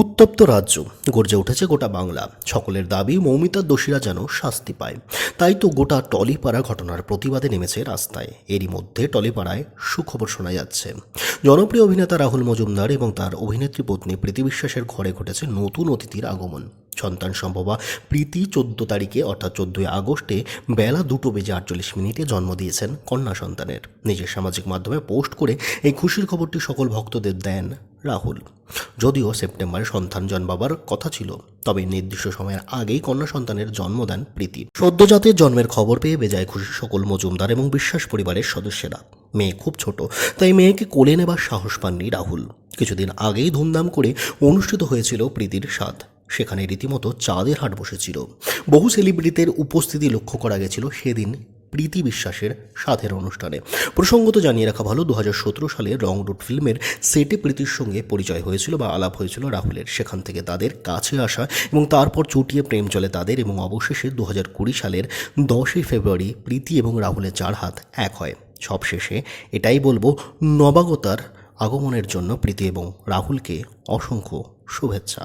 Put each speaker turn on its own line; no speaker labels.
উত্তপ্ত রাজ্য গর্জে উঠেছে গোটা বাংলা। সকলের দাবি মৌমিতার দোষীরা যেন শাস্তি পায়। তাই তো গোটা টলিপাড়া ঘটনার প্রতিবাদে নেমেছে রাস্তায়। এরই মধ্যে টলিপাড়ায় সুখবর শোনা যাচ্ছে। জনপ্রিয় অভিনেতা রাহুল মজুমদার এবং তার অভিনেত্রী পত্নী প্রীতি বিশ্বাসের ঘরে ঘটেছে নতুন অতিথির আগমন। সন্তান সম্ভবা প্রীতি চোদ্দ তারিখে, অর্থাৎ চোদ্দই আগস্টে বেলা দুটো বেজে আটচল্লিশ মিনিটে জন্ম দিয়েছেন কন্যা সন্তানের। নিজের সামাজিক মাধ্যমে পোস্ট করে এই খুশির খবরটি সকল ভক্তদের দেন রাহুল। যদিও সেপ্টেম্বরে সন্তান জন্মাবার কথা ছিল, তবে নির্দিষ্ট সময়ের আগেই কন্যা সন্তানের জন্ম দেন প্রীতি। সদ্যজাতের জন্মের খবর পেয়ে বেজায় খুশি সকল মজুমদার এবং বিশ্বাস পরিবারের সদস্যরা। মেয়ে খুব ছোট, তাই মেয়েকে কোলে নেবার সাহস পাননি রাহুল। কিছুদিন আগেই ধুমধাম করে অনুষ্ঠিত হয়েছিল প্রীতির স্বাদ সেখানে রীতিমতো চাঁদের হাট বসেছিল। বহু সেলিব্রিটিদের উপস্থিতি লক্ষ্য করা গেছিল সেদিন প্রীতি বিশ্বাসের সাথের অনুষ্ঠানে। প্রসঙ্গত জানিয়ে রাখা ভালো দু হাজার সতেরো সালে রং রুট ফিল্মের সেটে প্রীতির সঙ্গে পরিচয় হয়েছিল বা আলাপ হয়েছিল রাহুলের। সেখান থেকে তাদের কাছে আসা এবং তারপর চুটিয়ে প্রেম চলে তাদের এবং অবশেষে দু হাজার কুড়ি সালের দশই ফেব্রুয়ারি প্রীতি এবং রাহুলের চার হাত এক হয়। সবশেষে এটাই বলব, নবাগতার আগমনের জন্য প্রীতি এবং রাহুলকে অসংখ্য শুভেচ্ছা।